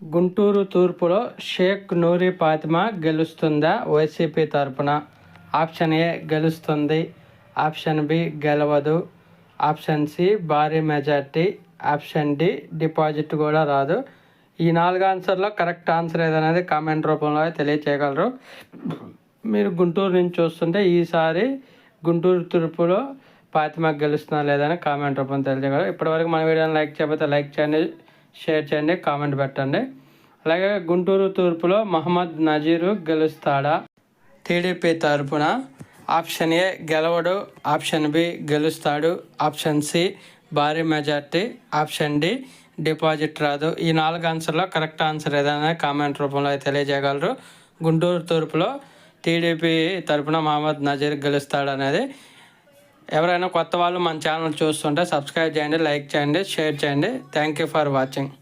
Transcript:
గుంటూరు తూర్పులో షేక్ నూరి ఫాతిమా గెలుస్తుందా వైసీపీ తరపున? ఆప్షన్ ఏ గెలుస్తుంది. ఆప్షన్ బి గెలవదు. ఆప్షన్ సి భారీ మెజార్టీ. ఆప్షన్ డి డిపాజిట్ కూడా రాదు. ఈ నాలుగు ఆన్సర్లో కరెక్ట్ ఆన్సర్ ఏదనేది కామెంట్ రూపంలో తెలియచేయగలరు. మీరు గుంటూరు నుంచి చూస్తుంటే ఈసారి గుంటూరు తూర్పులో ఫాతిమా గెలుస్తున్నా లేదని కామెంట్ రూపంలో తెలియజేయగలరు ఇప్పటివరకు మన వీడియోని లైక్ చేయకపోతే లైక్ చేయండి. షేర్ చేయండి కామెంట్ పెట్టండి. అలాగే గుంటూరు తూర్పులో మహమ్మద్ నజీరు గెలుస్తాడా? టీడీపీ తరపున ఆప్షన్ ఏ గెలవడు ఆప్షన్ బి గెలుస్తాడు ఆప్షన్ సి భారీ మెజార్టీ ఆప్షన్ డి డిపాజిట్ రాదు. ఈ నాలుగు ఆన్సర్లో కరెక్ట్ ఆన్సర్ ఏదైనా కామెంట్ రూపంలో తెలియజేయగలరు. గుంటూరు తూర్పులో టీడీపీ తరపున మహమ్మద్ నజీర్ గెలుస్తాడు అనేది ఎవరైనా కొత్త వాళ్ళు మన ఛానల్ చూస్తుంటే సబ్స్క్రైబ్ చేయండి లైక్ చేయండి షేర్ చేయండి. Thank you for watching